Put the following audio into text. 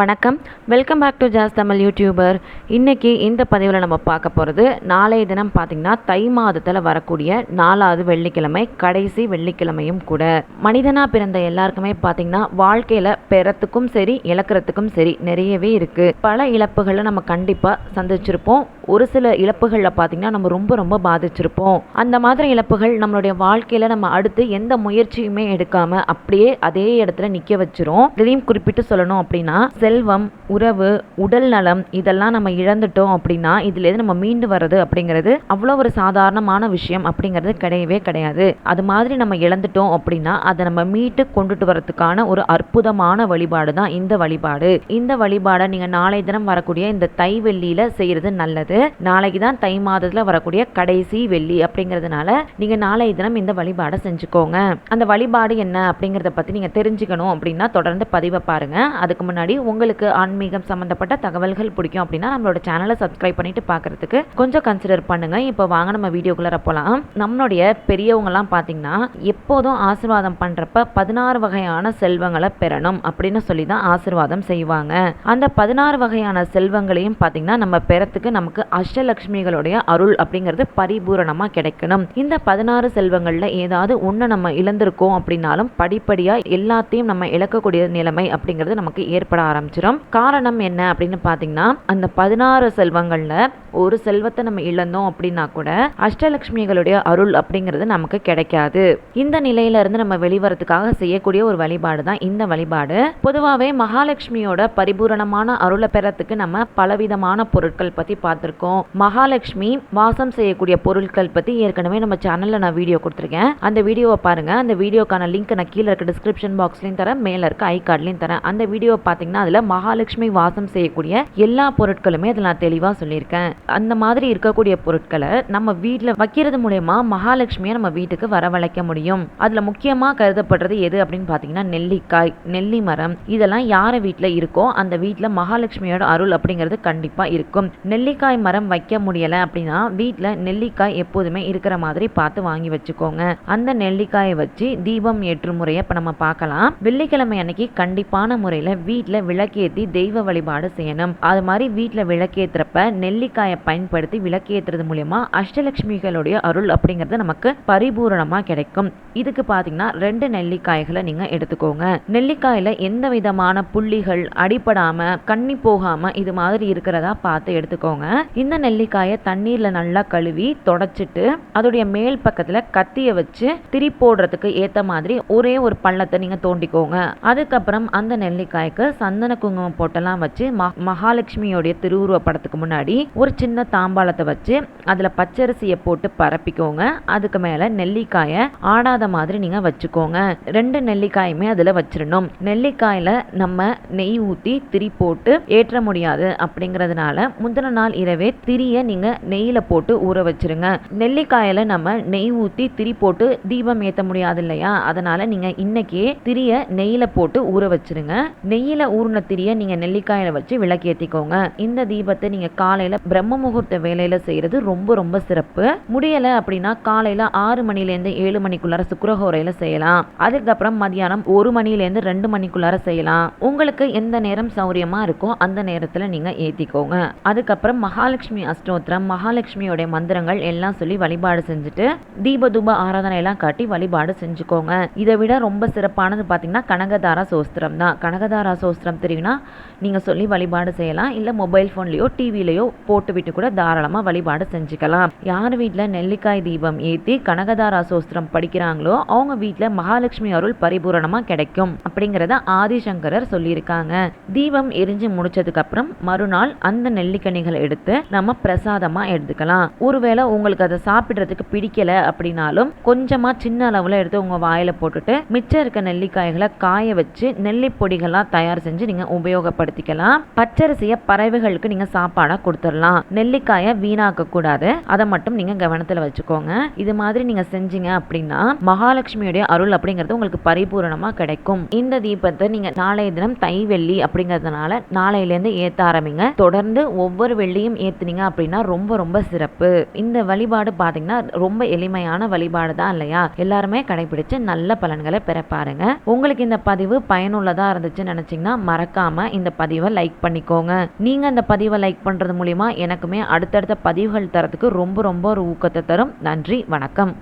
வணக்கம். Welcome back to Jas Tamil YouTuber இன்றைக்கி இந்த பதிவில் நம்ம பார்க்க போகிறது நாளைய தினம் பார்த்திங்கன்னா தை மாதத்தில் வரக்கூடிய நாலாவது வெள்ளிக்கிழமை கடைசி வெள்ளிக்கிழமையும் கூட. மனிதனாக பிறந்த எல்லாருக்குமே பார்த்திங்கன்னா வாழ்க்கையில் பெறத்துக்கும் சரி இழக்கிறதுக்கும் சரி நிறையவே இருக்குது பல இழப்புகளை நம்ம கண்டிப்பாக சந்திச்சிருப்போம். ஒரு சில இழப்புகளில் பார்த்திங்கன்னா நம்ம ரொம்ப ரொம்ப பாதிச்சிருப்போம். அந்த மாதிரி இழப்புகள் நம்மளுடைய வாழ்க்கையில் நம்ம அடுத்து எந்த முயற்சியுமே எடுக்காமல் அப்படியே அதே இடத்துல நிற்க வச்சிரும். இதையும் குறிப்பிட்டு சொல்லணும் அப்படின்னா செல்வம் உறவு உடல் நலம் இதெல்லாம் நம்ம இழந்துட்டோம் அப்படின்னா இதுலேருந்து நம்ம மீண்டு வர்றது அப்படிங்கிறது அவ்வளோ ஒரு சாதாரணமான விஷயம் அப்படிங்கிறது கிடையவே கிடையாது. அது மாதிரி நம்ம இழந்துட்டோம் அப்படின்னா அதை நம்ம மீட்டு கொண்டுட்டு வரதுக்கான ஒரு அற்புதமான வழிபாடு தான் இந்த வழிபாடு. இந்த வழிபாடை நீங்கள் நாளை தினம் வரக்கூடிய இந்த தை வெள்ளியில் செய்கிறது நல்லது. நாளைக்கு தான் தை மாதத்தில் வரக்கூடிய கடைசி வெள்ளி அப்படிங்கிறதுனால நீங்கள் நாளை தினம் இந்த வழிபாடை செஞ்சுக்கோங்க. அந்த வழிபாடு என்ன அப்படிங்கிறத பற்றி நீங்கள் தெரிஞ்சுக்கணும் அப்படின்னா தொடர்ந்து பதிவை பாருங்கள் அதுக்கு முன்னாடி உங்களுக்கு ஆன்மீகம் சம்மந்தப்பட்ட தகவல்கள் பிடிக்கும் அப்படின்னா நம்மளோட சேனலை சப்ஸ்கிரைப் பண்ணிட்டு பார்க்குறதுக்கு கொஞ்சம் கன்சிடர் பண்ணுங்க. இப்போ வாங்க நம்ம வீடியோக்குள்ளே போகலாம் நம்மளுடைய பெரியவங்கலாம் பார்த்தீங்கன்னா எப்போதும் ஆசிர்வாதம் பண்ணுறப்ப பதினாறு வகையான செல்வங்களை பெறணும் அப்படின்னு சொல்லி தான் ஆசீர்வாதம் செய்வாங்க. அந்த பதினாறு வகையான செல்வங்களையும் பார்த்தீங்கன்னா நம்ம பெறத்துக்கு நமக்கு அஷ்டலக்ஷ்மிகளுடைய அருள் அப்படிங்கிறது பரிபூரணமாக கிடைக்கணும். இந்த பதினாறு செல்வங்களில் ஏதாவது ஒன்று நம்ம இழந்திருக்கோம் அப்படின்னாலும் படிப்படியாக எல்லாத்தையும் நம்ம இழக்கக்கூடிய நிலைமை அப்படிங்கிறது நமக்கு ஏற்பட ஆரம்பிச்சிடும் காரணம் என்ன அப்படின்னு பார்த்தீங்கன்னா அந்த பதினாறு செல்வங்களில் ஒரு செல்வத்தை நம்ம இழந்தோம் அப்படின்னா கூட அஷ்டலக்ஷ்மிகளுடைய அருள் அப்படிங்கிறது நமக்கு கிடைக்காது. இந்த நிலையில இருந்து நம்ம வெளிவரத்துக்காக செய்யக்கூடிய ஒரு வழிபாடு தான் இந்த வழிபாடு. பொதுவாகவே மகாலட்சுமியோட பரிபூரணமான அருளை பெறத்துக்கு நம்ம பலவிதமான பொருட்கள் பற்றி பார்த்துருக்கோம். மகாலட்சுமி வாசம் செய்யக்கூடிய பொருட்கள் பற்றி ஏற்கனவே நம்ம சேனலில் நான் வீடியோ கொடுத்துருக்கேன். அந்த வீடியோவை பாருங்க. அந்த வீடியோக்கான லிங்க் நான் கீழே இருக்க டிஸ்கிரிப்ஷன் பாக்ஸ்லையும் தரேன். மேலே இருக்க ஐ கார்ட்லையும் தரேன். அந்த வீடியோவை பார்த்தீங்கன்னா அதில் மகாலட்சுமி வாசம் செய்யக்கூடிய எல்லா பொருட்களுமே அதில் நான் தெளிவாக சொல்லியிருக்கேன். அந்த மாதிரி இருக்கக்கூடிய பொருட்களை நம்ம வீட்டில் வைக்கிறது மூலயமா மகாலட்சுமியை நம்ம வீட்டுக்கு வரவழைக்க முடியும். அதில் முக்கியமாக கருதப்படுறது எது அப்படின்னு பார்த்தீங்கன்னா நெல்லிக்காய் நெல்லி மரம் இதெல்லாம் யார் வீட்டில் இருக்கோ அந்த வீட்டில் மகாலட்சுமியோட அருள் அப்படிங்கிறது கண்டிப்பாக இருக்கும். நெல்லிக்காய் மரம் வைக்க முடியலை அப்படின்னா வீட்டில் நெல்லிக்காய் எப்போதுமே இருக்கிற மாதிரி பார்த்து வாங்கி வச்சுக்கோங்க. அந்த நெல்லிக்காயை வச்சு தீபம் ஏற்றும் முறையை இப்போ நம்ம பார்க்கலாம். வெள்ளிக்கிழமை அன்னைக்கு கண்டிப்பான முறையில் வீட்டில் விளக்கேற்றி தெய்வ வழிபாடு செய்யணும். அது மாதிரி வீட்டில் விளக்கேற்றுறப்ப நெல்லிக்காயை பயன்படுத்தி விளக்கேற்றுறது மூலயமா அஷ்டலட்சுமிகளுடைய அருள் அப்படிங்கிறது நமக்கு பரிபூரணமாக கிடைக்கும். இதுக்கு பார்த்தீங்கன்னா ரெண்டு நெல்லிக்காய்களை நீங்கள் எடுத்துக்கோங்க. நெல்லிக்காயில் எந்த விதமான புள்ளிகள் அடிப்படாமல் கண்ணி போகாமல் இது மாதிரி இருக்கிறதா பார்த்து எடுத்துக்கோங்க. இந்த நெல்லிக்காயை தண்ணீரில் நல்லா கழுவி தொடச்சிட்டு அதோடைய மேல் பக்கத்தில் கத்தியை வச்சு திரி போடுறதுக்கு ஏற்ற மாதிரி ஒரே ஒரு பள்ளத்தை நீங்கள் தோண்டிக்கோங்க. அதுக்கப்புறம் அந்த நெல்லிக்காய்க்கு சந்தன குங்குமம் போட்டெல்லாம் வச்சு மகாலட்சுமியோடைய திருவுருவ படத்துக்கு முன்னாடி ஒரு சின்ன தாம்பாளத்தை வச்சு அதில் பச்சரிசியை போட்டு பரப்பிக்கோங்க. அதுக்கு மேலே நெல்லிக்காயை ஆடாத மாதிரி நீங்கள் வச்சுக்கோங்க. ரெண்டு நெல்லிக்காயுமே அதில் வச்சிடணும் நெல்லிக்காயில் நம்ம நெய் ஊற்றி திரி போட்டு ஏற்ற முடியாது அப்படிங்கிறதுனால முந்தின நாள் இரவே திரியை நீங்கள் நெய்யில் போட்டு ஊற வச்சிருங்க. நெல்லிக்காயில் நம்ம நெய் ஊற்றி திரி போட்டு தீபம் ஏற்ற முடியாது இல்லையா? அதனால் நீங்கள் இன்னைக்கே திரியை நெய்யில் போட்டு ஊற வச்சிருங்க. நெய்யில் ஊறின திரிய நீங்கள் நெல்லிக்காயை வச்சு விளக்கேற்றிக்கோங்க இந்த தீபத்தை நீங்கள் காலையில் பிரம்ம முகூர்த்த வேலையில் செய்கிறது ரொம்ப ரொம்ப சிறப்பு. முடியலை அப்படின்னா காலையில் ஆறு மணிலேருந்து ஏழு மணிக்குள்ளார சுக்கரஹோரையில் செய்யலாம். அதுக்கப்புறம் மதியானம் ஒரு மணிலேருந்து ரெண்டு மணிக்குள்ளார செய்யலாம். உங்களுக்கு எந்த நேரம் சௌரியமாக இருக்கோ அந்த நேரத்தில் நீங்கள் ஏற்றிக்கோங்க அதுக்கப்புறம் மகாலட்சுமி அஷ்டோத்திரம் மகாலட்சுமியோடைய மந்திரங்கள் எல்லாம் சொல்லி வழிபாடு செஞ்சுட்டு தீபதூப ஆராதனை எல்லாம் காட்டி வழிபாடு செஞ்சுக்கோங்க. இதை விட ரொம்ப சிறப்பானது பார்த்தீங்கன்னா கனகதாரா சோஸ்திரம் தான். கனகதாரா சோஸ்திரம் தெரியும்னா நீங்கள் சொல்லி வழிபாடு செய்யலாம். இல்லை மொபைல் ஃபோன்லேயோ டிவிலையோ போட்டு விட்டு கூட தாராளமாக வழிபாடு செஞ்சுக்கலாம். யார் வீட்டில் நெல்லிக்காய் தீபம் ஏற்றி கனகதாரா சோஸ்திரம் படிக்கிறாங்களோ அவங்க வீட்டில் மகாலட்சுமி அருள் பரிபூரணமாக கிடைக்கும். அப்படிங்கிறத ஆதிசங்கரர் சொல்லியிருக்காங்க. தீபம் எரிஞ்சு முடிச்சதுக்கு அப்புறம் மறுநாள் அந்த நெல்லிக்கனிகளை எடுத்து நம்ம பிரசாதமாக எடுத்துக்கலாம். ஒருவேளை உங்களுக்கு அதை சாப்பிட்றதுக்கு பிடிக்கல அப்படின்னாலும் கொஞ்சமாக சின்ன அளவில் எடுத்து உங்கள் வாயில் போட்டுட்டு மிச்சம் இருக்க நெல்லிக்காய்களை காய வச்சு நெல்லி தயார் செஞ்சு நீங்கள் உபயோகப்படுத்திக்கலாம். பச்சரிசியை பறவைகளுக்கு நீங்கள் சாப்பாடாக கொடுத்துடலாம். நெல்லிக்காயை வீணாக்க கூடாது. அதை மட்டும் நீங்கள் கவனத்தில் வச்சுக்கோங்க. இது மாதிரி நீங்கள் செஞ்சீங்க அப்படின்னா மகாலட்சுமியுடைய அருள் அப்படிங்கிறது உங்களுக்கு பரிபூரணமாக கிடைக்கும். இந்த தீபத்தை நீங்கள் நாளைய தினம் தை வெள்ளி அப்படிங்கிறதுனால நாளையிலேருந்து ஏற்ற ஆரம்பிங்க. தொடர்ந்து ஒவ்வொரு வெள்ளியும் ஏற்றுனீங்க அப்படின்னா ரொம்ப ரொம்ப சிறப்பு. இந்த வழிபாடு பார்த்தீங்கன்னா ரொம்ப எளிமையான வழிபாடு தான் இல்லையா? எல்லாருமே கடைபிடிச்சு நல்ல பலன்களை பெற பாருங்க. உங்களுக்கு இந்த பதிவு பயனுள்ளதாக இருந்துச்சுன்னு நினச்சிங்கன்னா மறக்க மறக்காமல் இந்த பதிவை லைக் பண்ணிக்கோங்க. நீங்கள் அந்த பதிவை லைக் பண்ணுறது மூலிமா எனக்குமே அடுத்தடுத்த பதிவுகள் தரத்துக்கு ரொம்ப ரொம்ப ஒரு ஊக்கத்தை தரும். நன்றி வணக்கம்.